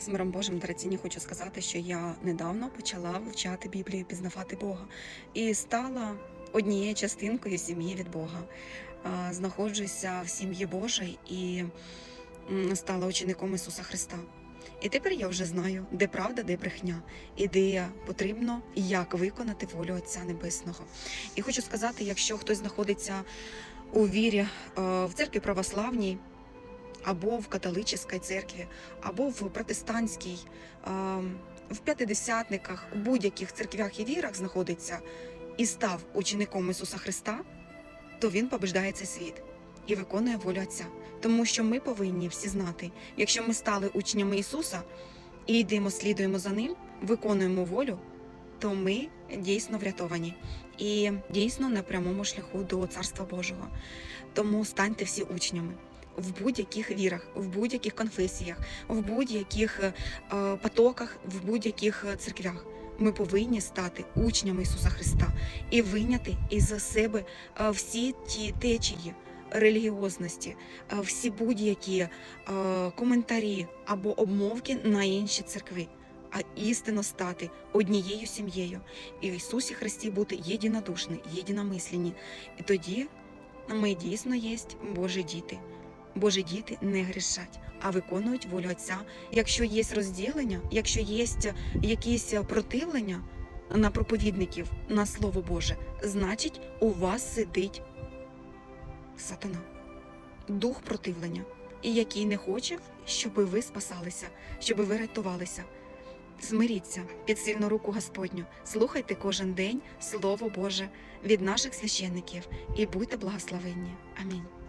З миром Божим дорогоцінні хочу сказати, що я недавно почала вивчати Біблію, пізнавати Бога і стала однією частинкою сім'ї від Бога. Знаходжуся в сім'ї Божій і стала учеником Ісуса Христа. І тепер я вже знаю, де правда, де брехня, і де потрібно як виконати волю Отця Небесного. І хочу сказати, якщо хтось знаходиться у вірі е, в церкві православній, або в католичській церкві, або в протестантській, в п'ятидесятниках, у будь-яких церквях і вірах знаходиться і став учеником Ісуса Христа, то він побеждає цей світ і виконує волю Отця. Тому що ми повинні всі знати, якщо ми стали учнями Ісуса і йдемо, слідуємо за Ним, виконуємо волю, то ми дійсно врятовані і дійсно на прямому шляху до Царства Божого. Тому станьте всі учнями в будь-яких вірах, в будь-яких конфесіях, в будь-яких е, потоках, в будь-яких е, церквях. Ми повинні стати учнями Ісуса Христа і виняти із себе е, всі ті течії релігіозності, е, всі будь-які е, коментарі або обмовки на інші церкви, а істинно стати однією сім'єю і в Ісусі Христі бути єдинодушні, єдиномислені. І тоді ми дійсно є Божі діти. Божі діти не грішать, а виконують волю Отця. Якщо є розділення, якщо є якісь противлення на проповідників на Слово Боже, значить у вас сидить сатана, дух противлення, і який не хоче, щоб ви спасалися, щоб ви рятувалися. Змиріться під сильну руку Господню, слухайте кожен день Слово Боже від наших священників і будьте благословенні. Амінь.